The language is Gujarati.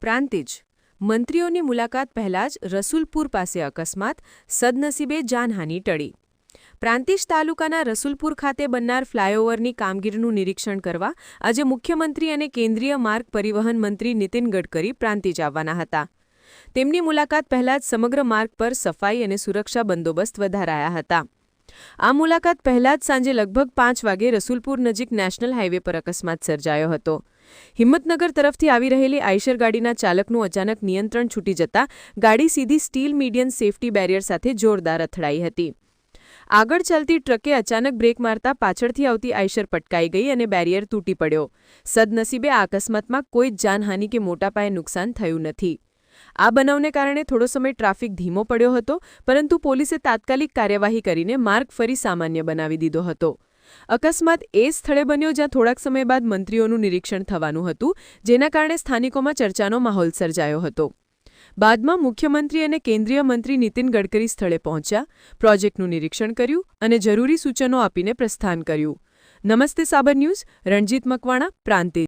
પ્રાંતિજ, મંત્રીઓની મુલાકાત પહેલા જ રસુલપુર પાસે અકસ્માત, સદનસીબે જાનહાની ટળી. પ્રાંતિજ તાલુકાના રસુલપુર ખાતે બનનાર ફ્લાયઓવરની કામગીરીનું નિરીક્ષણ કરવા આજે મુખ્યમંત્રી અને કેન્દ્રીય માર્ગ પરિવહન મંત્રી નીતિન ગડકરી પ્રાંતિજ આવવાના હતા. તેમની મુલાકાત પહેલા જ સમગ્ર માર્ગ પર સફાઈ અને સુરક્ષા બંદોબસ્ત વધારાયા હતા. આ મુલાકાત પહેલા જ સાંજે લગભગ પાંચ વાગે રસુલપુર નજીક નેશનલ હાઇવે પર અકસ્માત સર્જાયો હતો. હિંમતનગર તરફથી આવી રહેલી આઈશર ગાડીના ચાલકનું અચાનક નિયંત્રણ છૂટી જતા ગાડી સીધી સ્ટીલ મીડિયમ સેફટી બેરિયર સાથે જોરદાર અથડાઈ હતી. આગળ ચાલતી ટ્રકે અચાનક બ્રેક મારતા પાછળથી આવતી આઈશર પટકાઈ ગઈ અને બેરિયર તૂટી પડ્યો. સદનસીબે આ અકસ્માતમાં કોઈ જ જાનહાનિ કે મોટા પાયે નુકસાન થયું નથી. આ બનાવને કારણે થોડો સમય ટ્રાફિક ધીમો પડ્યો હતો, પરંતુ પોલીસે તાત્કાલિક કાર્યવાહી કરીને માર્ગ ફરી સામાન્ય બનાવી દીધો હતો. અકસ્માત એ સ્થળે બન્યો જ્યાં થોડાક સમય બાદ મંત્રીઓનું નિરીક્ષણ થવાનું હતું, જેના કારણે સ્થાનિકોમાં ચર્ચાનો માહોલ સર્જાયો હતો. બાદમાં મુખ્યમંત્રી અને કેન્દ્રીય મંત્રી નીતિન ગડકરી સ્થળે પહોંચ્યા, પ્રોજેક્ટનું નિરીક્ષણ કર્યું અને જરૂરી સૂચનો આપીને પ્રસ્થાન કર્યું. નમસ્તે સાબર ન્યૂઝ, રણજીત મકવાણા, પ્રાંતિજ.